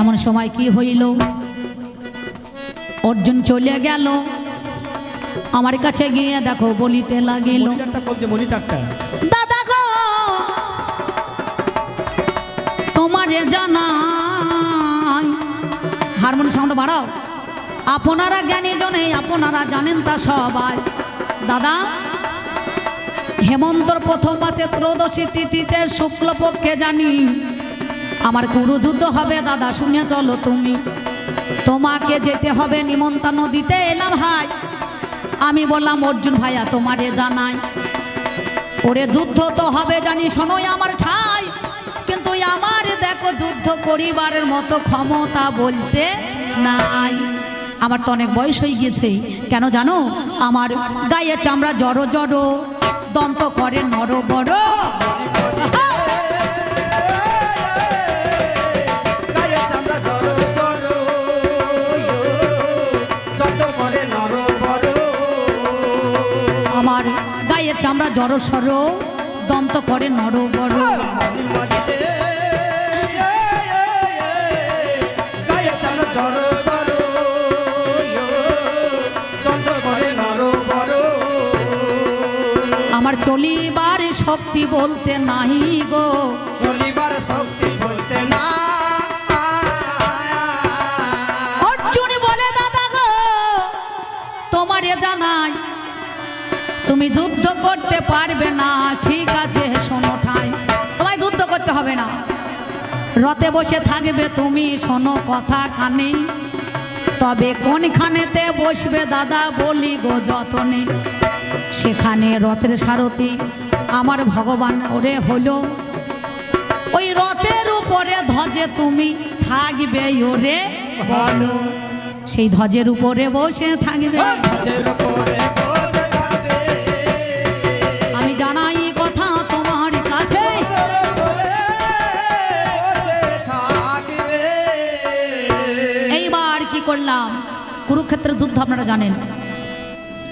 এমন সময় কি হইল? অর্জুন চলে গেল। আমার কাছে গিয়ে দেখো বলিতে লাগিল দাদা গো তোমারে হারমোনি সাউন্ড বাড়াও। আপনারা জ্ঞানী জনে আপনারা জানেন তা সবাই। দাদা হেমন্তর প্রথম মাসে ত্রয়োদশী তিথিতে শুক্লপক্ষে জানি আমার কুরুযুদ্ধ হবে, দাদা, শুনে চলো তুমি। তোমাকে যেতে হবে নিমন্ত্রণ দিতে এলাম ভাই আমি বললাম, অর্জুন ভাইয়া, তোমারে জানাই। ওরে যুদ্ধ তো হবে জানি, শোনোই আমার ঠাই। কিন্তু আমার দেখো যুদ্ধ করিবারের মতো ক্ষমতা বলতে নাই। আমার তো অনেক বয়স হয়ে গেছে কেন জানো? আমার গায়ের চামড়া জড়ো জড়ো, দন্ত করে নর বড় গায়ের চামড়া জড়ো দন্ত করে নর বড় মরিতে, গায়ে চামড়া জড়ো জড়ো, দন্ত করে নর বড়। আমার চলিবার শক্তি বলতে নাহি গো চলিবার শক্তি তুমি যুদ্ধ করতে পারবে না। ঠিক আছে, শোনো ঠাই। তোমায় যুদ্ধ করতে হবে না। রথে বসে থাকবে তুমি, শোনো কথা কানে তবে কোনখানেতে বসবে দাদা বলি গো যতনে। সেখানে রথের সারথি আমার ভগবান ওরে হলো ওই রথের উপরে ধ্বজে তুমি থাকবে ওরে বলো। সেই ধ্বজের উপরে বসে থাকবে। যুদ্ধ, আপনারা জানেন।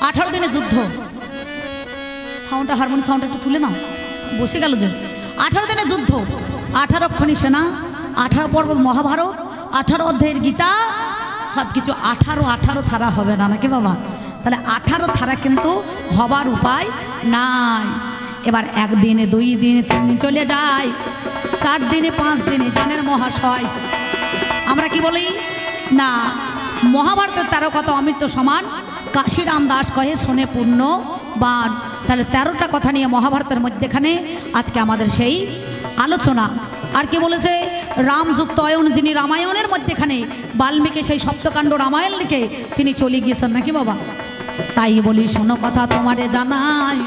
আঠারো দিনের যুদ্ধ। সাউন্ডটা হারমোনি সাউন্ডটা একটু তুলে নাও। বসে গেল যে। আঠারো দিনের যুদ্ধ। আঠারো ক্ষণি সেনা, আঠারো পর্বত মহাভারত, আঠারো অধ্যায়ের গীতা সব কিছু আঠারো আঠারো ছাড়া হবে না, নাকি বাবা? তাহলে আঠারো ছাড়া কিন্তু হবার উপায় নাই। এবার একদিনে দুই দিনে, তিন দিন চলে যায়। চার দিনে, পাঁচ দিনে, জানেন মহাশয়। আমরা কি বলি? না মহাভারতের তেরো কত অমৃত সমান। কাশিরাম দাস কহে, শোনে পূর্ণ বান তাহলে তেরোটা কথা নিয়ে মহাভারতের মধ্যেখানে আজকে আমাদের সেই আলোচনা। আর কি বলেছে রামযুক্ত অয়ন যিনি রামায়ণের মধ্যেখানে, বাল্মীকি সেই সপ্তকাণ্ড রামায়ণ লিখে তিনি চলে গিয়েছেন নাকি বাবা? তাই বলি, শোনো কথা তোমারে জানাই।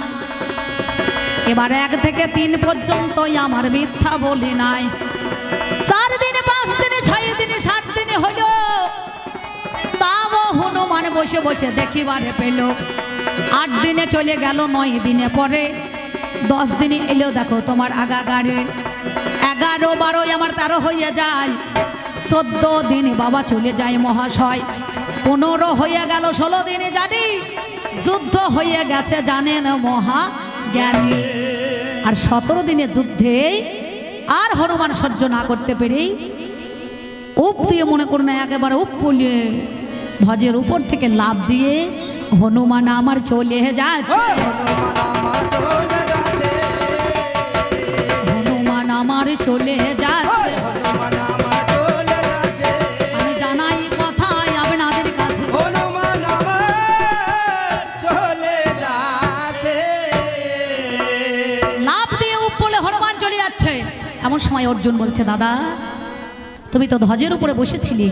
এবার এক থেকে তিন পর্যন্তই আমার মিথ্যা বলি নাই। চার দিনে, পাঁচ দিনে, ছয় দিনে, সাত দিনে তাও হনুমান বসে বসে দেখি দেখিবারে পেল। আট দিনে চলে গেল, নয় দিনে পরে। দশ দিনে এলো দেখো তোমার আগা গাড়ি এগারো বারোই আমার তেরো হয়ে যায়। চোদ্দ দিনে বাবা চলে যায় মহাশয়। পনেরো হয়ে গেল, ষোলো দিনে জানি। যুদ্ধ হয়ে গেছে, জানেন মহা জ্ঞানী। আর সতেরো দিনের যুদ্ধে আর হনুমান সহ্য না করতে পেরেই উপ দিয়ে মনে করুন একেবারে উপ পলিয়ে ধ্বজের উপর থেকে লাভ দিয়ে হনুমান আমার চলে যাচ্ছে। হনুমান আমার চলে যাচ্ছে। চলে যাচ্ছে। হনুমান আমার চলে যাচ্ছে। এমন সময় অর্জুন বলছে দাদা তুমি তো ধ্বজের উপরে বসেছিলে।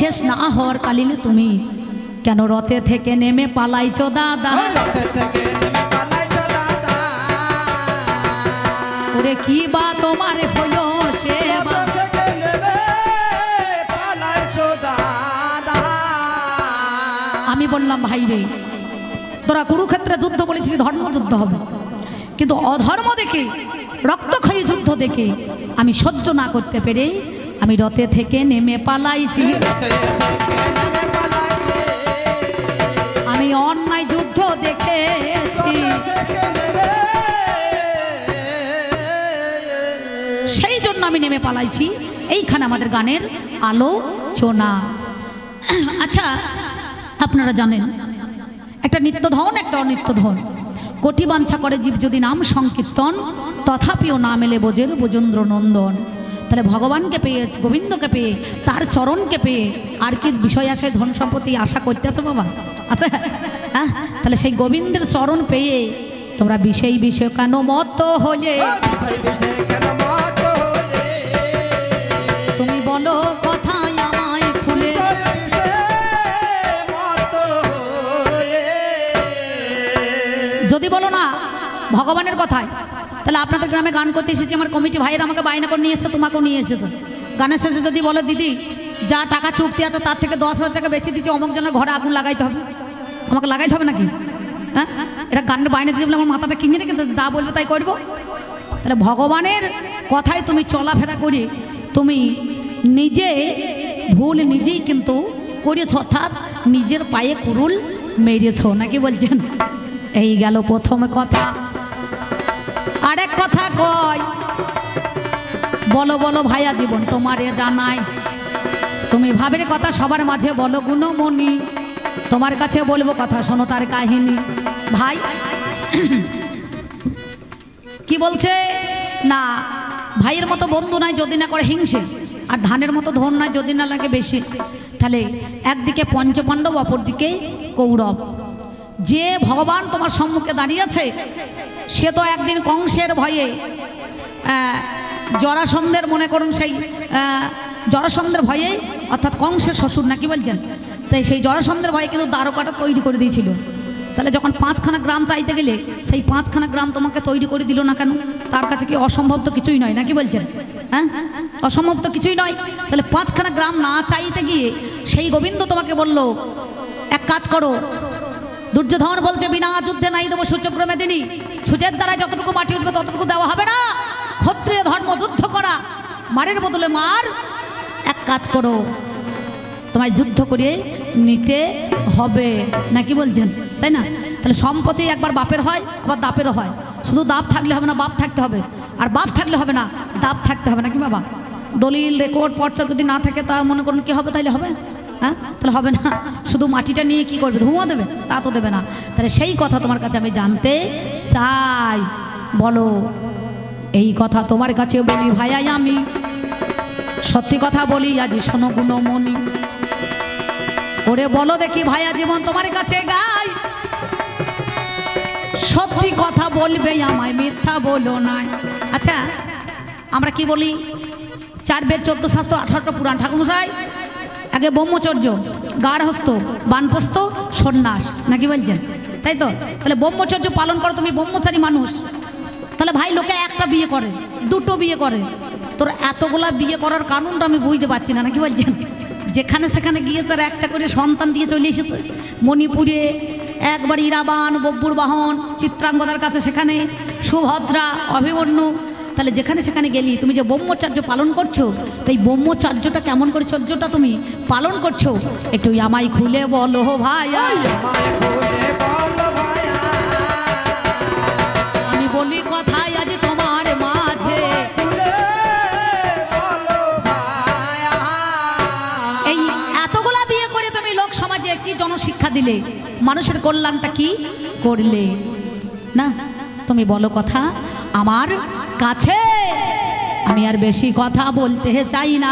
শেষ না হওয়ার কালিলে তুমি। কেন রথে থেকে নেমে পালাইছো দাদা? ওরে কি বা তোমার হলো সে। আমি বললাম ভাই রে তোরা কুরুক্ষেত্রে যুদ্ধ বলেছিলি ধর্ম যুদ্ধ হবে। কিন্তু অধর্ম দেখে রক্তক্ষয়ী যুদ্ধ দেখে আমি সহ্য না করতে পেরে আমি রথে থেকে নেমে পালাইছি। আমি অন্যায় যুদ্ধ দেখেছি। সেই জন্য আমি নেমে পালাইছি। এইখানে আমাদের গানের আলোচনা। আচ্ছা আপনারা জানেন, একটা নিত্যধন, একটা অনিত্যধন। কোটি বাঞ্ছা করে জীব যদি নাম সংকীর্তন, তথাপিও না মেলে বোজের বোজেন্দ্র নন্দন তাহলে ভগবানকে পেয়ে, গোবিন্দকে পেয়ে, তার চরণকে পেয়ে আর কি বিষয় আসে ধন সম্পত্তি আশা করতে আছে বাবা? আচ্ছা হ্যাঁ? তাহলে সেই গোবিন্দের চরণ পেয়ে তোমরা বিষয় বিষয় কেন মত হলে। তুমি বলো কথায় আমায় খুলে। যদি বলো না, ভগবানের কথায়। তাহলে আপনাদের গ্রামে গান করতে এসেছি, আমার কমিটি ভাইয়ের আমাকে বায়না করে নিয়ে এসেছে, তোমাকেও নিয়ে এসেছে। গানের শেষে যদি বলো, দিদি, যা টাকা চুক্তি আছে, তার থেকে দশ হাজার টাকা বেশি দিচ্ছি, অমুক জনের ঘরে আগুন লাগাইতে হবে। আমাকে লাগাইতে হবে নাকি? হ্যাঁ? এটা গানের বায়না দিয়ে আমার মাথাটা কিনে রেখেছে, যা বলবে তাই করব। তাহলে ভগবানের কথায় তুমি চলাফেরা করে তুমি নিজে ভুল নিজেই কিন্তু করেছ, অর্থাৎ নিজের পায়ে কুরুল মেরেছ, নাকি বলছেন? এই গেল প্রথম কথা। আরেক কথা কয় বলো বলো ভাইয়া জীবন তোমারে জানাই। তুমি ভাবের কথা সবার মাঝে বলো গুণমণি। তোমার কাছে বলব কথা শোনো তার কাহিনী। ভাই, কি বলছে? না, ভাইয়ের মতো বন্ধু নাই যদি না করে হিংসে, আর ধানের মতো ধন নাই যদি না লাগে বেশি। তাহলে একদিকে পঞ্চপাণ্ডব, অপরদিকে কৌরব। যে ভগবান তোমার সম্মুখে দাঁড়িয়েছে, সে তো একদিন কংসের ভয়ে জরাসন্ধের মনে করুন সেই জরাসন্ধের ভয়ে, অর্থাৎ কংসের শ্বশুর নাকি বলছেন? তাই সেই জরাসন্ধের ভয়ে কিন্তু দ্বারকাটা তৈরি করে দিয়েছিল। তাহলে যখন পাঁচখানা গ্রাম চাইতে গেলে, সেই পাঁচখানা গ্রাম তোমাকে তৈরি করে দিল না কেন? তার কাছে কি অসম্ভব তো কিছুই নয়, নাকি বলছেন? হ্যাঁ? অসম্ভব তো কিছুই নয়। তাহলে পাঁচখানা গ্রাম না চাইতে গিয়ে সেই গোবিন্দ তোমাকে বলল, এক কাজ করো দুর্যোধন বলছে, বিনা যুদ্ধে নাই দেবো সূর্যক্রমে দিনী সূর্যের দ্বারা যতটুকু মাটি উঠবে ততটুকু দেওয়া হবে না। ক্ষত্রিয় ধর্ম যুদ্ধ করা। মারের বদলে মার। এক কাজ করো, তোমায় যুদ্ধ করিয়ে নিতে হবে। নাকি বলছেন? তাই না? তাহলে সম্পত্তি একবার বাপের হয়, আবার দাপেরও হয়। শুধু দাপ থাকলে হবে না, বাপ থাকতে হবে। আর বাপ থাকলে হবে না, দাপ থাকতে হবে নাকি বাবা? দলিল, রেকর্ড, পর্চা যদি না থাকে তা মনে করুন কি হবে, তাইলে হবে? হ্যাঁ? তাহলে হবে না। শুধু মাটিটা নিয়ে কি করবে? ধুমো দেবে? তা তো দেবে না। তাহলে সেই কথা তোমার কাছে আমি জানতে চাই। বলো, এই কথা তোমার কাছে বলি ভাইয়াই আমি। সত্যি কথা বলি, আজি শোনো গুণ গুণমণি। ওরে বলো দেখি ভাইয়া জীবন তোমার কাছে গাই। সত্যি কথা বলবে আমায়, মিথ্যা বলো নাই। আচ্ছা আমরা কি বলি? চার বেদ, চোদ্দ শাস্ত্র, আঠারোটা পুরাণ। ঠাকুরমশাই আগে ব্রহ্মচর্য, গার্হস্থ, বানপ্রস্থ, সন্ন্যাস, নাকি বলছেন? তাই তো? তাহলে ব্রহ্মচর্য পালন করো, তুমি ব্রহ্মচারী মানুষ। তাহলে ভাই, লোকে একটা বিয়ে করে, দুটো বিয়ে করে। তোর এতগুলা বিয়ে করার কারণটা আমি বুঝতে পারছি না, নাকি বলছেন? যেখানে সেখানে গিয়ে তার একটা করে সন্তান দিয়ে চলে এসেছে। মণিপুরে একবার ইরাবান বব্বুর বাহন, চিত্রাঙ্গদার কাছে সেখানে, সুভদ্রা, অভিমন্যু তাহলে যেখানে সেখানে গেলি তুমি যে ব্রহ্মচার্য পালন করছ তাই ব্রহ্মচার্যটা কেমন করে চর্যটা তুমি পালন করছ? একটু আমায় খুলে বলো ভাই আমি বলি কথাই আজ তোমার মাঝে। এই এতগুলা বিয়ে করে তুমি লোক সমাজে কি জনশিক্ষা দিলে? মানুষের কল্যাণটা কি করলে? না তুমি বলো কথা। আমার কাছে। আমি আর বেশি কথা বলতে চাই না।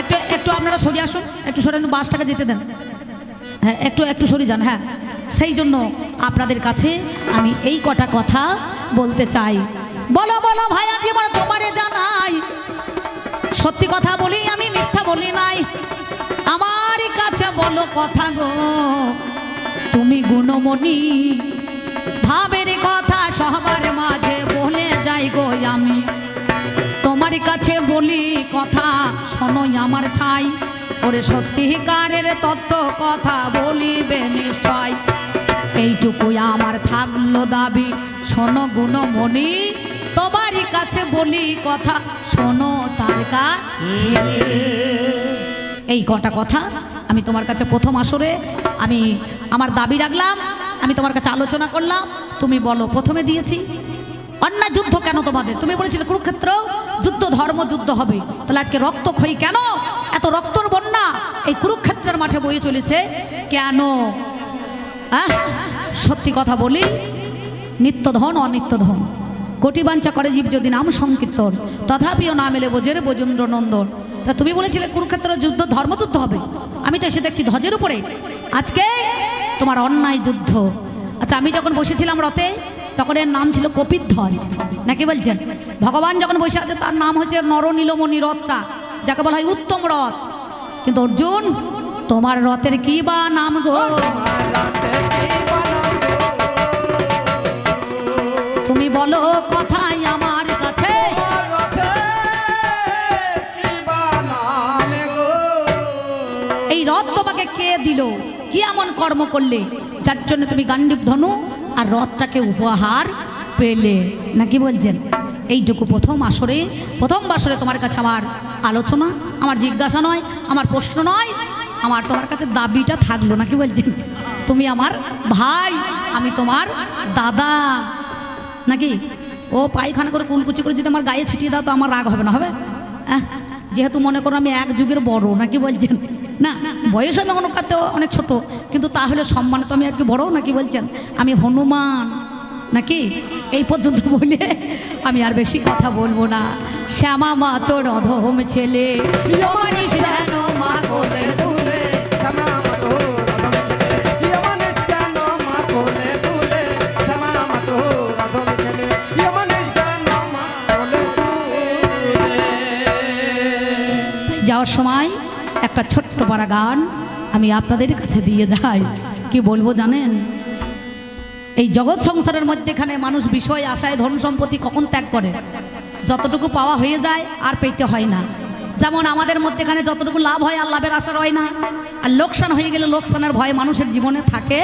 একটু একটু আপনারা সরে আসুন একটু সরে বাসটাকে যেতে দেন। হ্যাঁ একটু একটু সরে যান হ্যাঁ। সেই জন্য আপনাদের কাছে আমি এই কটা কথা বলতে চাই। বলো বলো ভাইয়া জীবন তোমারে জানাই। সত্যি কথা বলি আমি মিথ্যা বলি নাই। আমার কাছে বলো কথা গো। তুমি গুণমণি। ভাবের কথা সবার মাঝে বলে যাই গো আমি। তোমার কাছে বলি কথা শোনোই আমার ঠাই। ওরে সত্যিকারের তত্ত্ব কথা বলিবে নিশ্চয়। এইটুকুই আমার থাকল দাবি। শোনো গুণমণি তোমারই কাছে বলি কথা, শোনো তার। এই কটা কথা আমি তোমার কাছে প্রথম আসরে আমি আমার দাবি রাখলাম, আমি তোমার কাছে আলোচনা করলাম, তুমি বলো, প্রথমে দিয়েছি। অন্যায় যুদ্ধ কেন তোমাদের? তুমি বলেছিলে কুরুক্ষেত্র, যুদ্ধ, ধর্ম, যুদ্ধ হবে। তাহলে আজকে রক্ত রক্তক্ষয়ী কেন? এত রক্তর বন্যা এই কুরুক্ষেত্রের মাঠে বয়ে চলেছে কেন? সত্যি কথা বলি নিত্য ধন অনিত্য ধন করে জীব যদি নাম সংকীর্তন, তথাপিও না মেলে বোঝের বজেন্দ্র নন্দন তা তুমি বলেছিলে কুরুক্ষেত্র যুদ্ধ, ধর্মযুদ্ধ হবে? আমি তো এসে দেখছি ধ্বজের উপরে। আজকে তোমার অন্যায় যুদ্ধ। আচ্ছা আমি যখন বসেছিলাম রথে, তখন এর নাম ছিল কপিধ্বজ। নাকি বলছেন? ভগবান যখন বসে আছে, তার নাম হচ্ছে নরনীলমণি রথটা যাকে বলা হয় উত্তম রথ। কিন্তু অর্জুন, তোমার রথের কি বা নাম গো? তুমি বলো কথাই আমার কর্ম করলে, যার জন্য তুমি গান্ডীব ধনু আর রথটাকে উপহার পেলে। নাকি বলছেন? এইটুকু প্রথম আসরে, প্রথম বাসরে তোমার কাছে আমার আলোচনা, আমার জিজ্ঞাসা নয়, আমার প্রশ্ন নয়, আমার তোমার কাছে দাবিটা থাকল নাকি বলছেন? তুমি আমার ভাই, আমি তোমার দাদা। নাকি ও পায়খানা করে কুলকুচি করে যদি আমার গায়ে ছিটিয়ে দাও তো আমার রাগ হবে না, হবে? যেহেতু মনে করো আমি এক যুগের বড় নাকি বলছেন? না, বয়স আমি অনুপাতে অনেক ছোট। কিন্তু তাহলে সম্মানে তো আমি আজকে বড় নাকি বলছেন? আমি হনুমান, নাকি? এই পর্যন্ত বলে আমি আর বেশি কথা বলব না। শ্যামা মা তোর অধম ছেলে যাওয়ার সময় একটা ছোট্ট পাড়া গান আমি আপনাদের কাছে দিয়ে যাই। কি বলব জানেন? এই জগৎ সংসারের মধ্যেখানে মানুষ বিষয়, আশায়, ধন সম্পত্তি কখন ত্যাগ করে? যতটুকু পাওয়া হয়ে যায় আর পেতে হয় না। যেমন আমাদের মধ্যেখানে যতটুকু লাভ হয় আর লাভের আশা হয় না। আর লোকসান হয়ে গেলে লোকসানের ভয় মানুষের জীবনে থাকে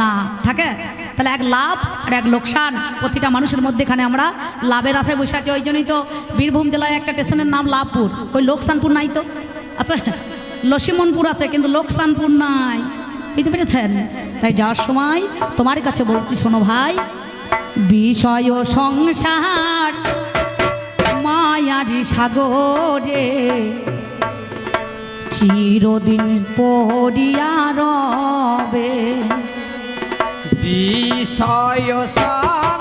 না। থাকে? তাহলে এক লাভ আর এক লোকসান প্রতিটা মানুষের মধ্যেখানে আমরা লাভের আশায় বসে আছি। ওই জন্যই তো বীরভূম জেলায় একটা স্টেশনের নাম লাভপুর। ওই লোকসানপুর নাই তো? আচ্ছা লসিমনপুর আছে, কিন্তু লোকসানপুর নাই। বুঝতে পেরেছেন? তাই যাওয়ার সময় তোমার কাছে বলছি, শোনো ভাই, বিষয় সংসার মায়ারি সাগরে চিরদিন পড়িয়া রবে। বিষয় সংসার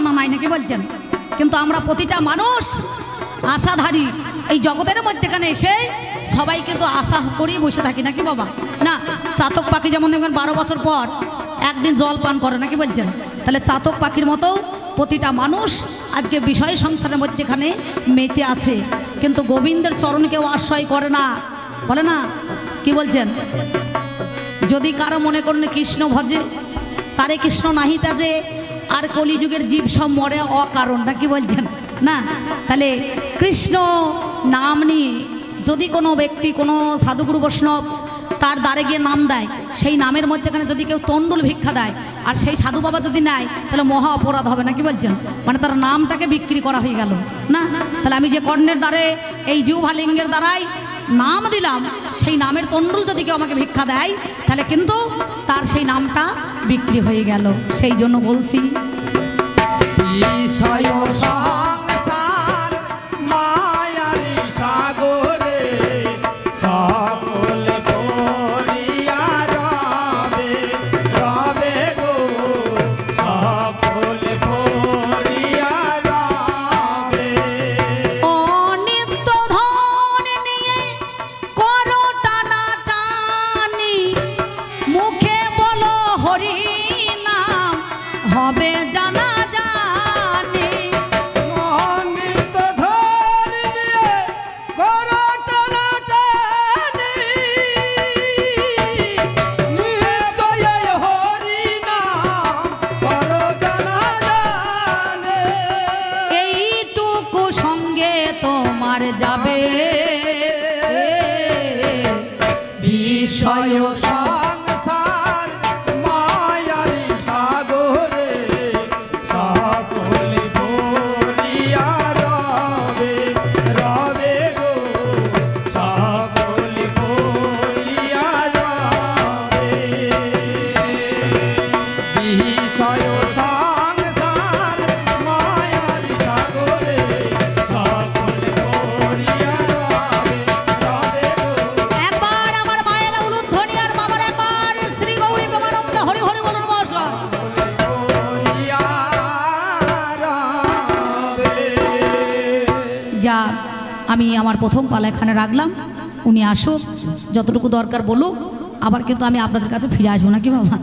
আমার নাই নাকি বলছেন। কিন্তু আমরা প্রতিটা মানুষ আশাধারী। এই জগতের মধ্যেখানে এসে সবাই কিন্তু আশা করেই বসে থাকি, নাকি বাবা? না, চাতক পাখি যেমন দেখবেন বারো বছর পর একদিন জল পান করে, নাকি বলছেন? তাহলে চাতক পাখির মতো প্রতিটা মানুষ আজকে বিষয় সংসারের মধ্যেখানে মেতে আছে। কিন্তু গোবিন্দের চরণ কেউ আশ্রয় করে না। বলে না? কি বলছেন? যদি কারও মনে করেন কৃষ্ণ ভজে, তারে কৃষ্ণ নাহিতা যে আর কলিযুগের জীব সব মরে অকারণ নাকি বলছেন? না, তাহলে কৃষ্ণ নাম নিয়ে যদি কোনো ব্যক্তি, কোনো সাধুগুরু বৈষ্ণব তার দ্বারে গিয়ে নাম দেয়, সেই নামের মধ্যেখানে যদি কেউ তন্ডুল ভিক্ষা দেয় আর সেই সাধু বাবা যদি নেয়, তাহলে মহা অপরাধ হবে না কি বলছেন? মানে তার নামটাকে বিক্রি করা হয়ে গেল। না, তাহলে আমি যে কর্ণের দ্বারে, এই জিউভালিঙ্গের দ্বারাই নাম দিলাম, সেই নামের তন্ডুল যদি কেউ আমাকে ভিক্ষা দেয়, তাহলে কিন্তু তার সেই নামটা বিক্রি হয়ে গেল। সেই জন্য বলছি বিষয় যাক, আমি আমার প্রথম পালা এখানে রাখলাম। উনি আসুক, যতটুকু দরকার বলুক। আবার কিন্তু আমি আপনাদের কাছে ফিরে আসব নাকি বাবা?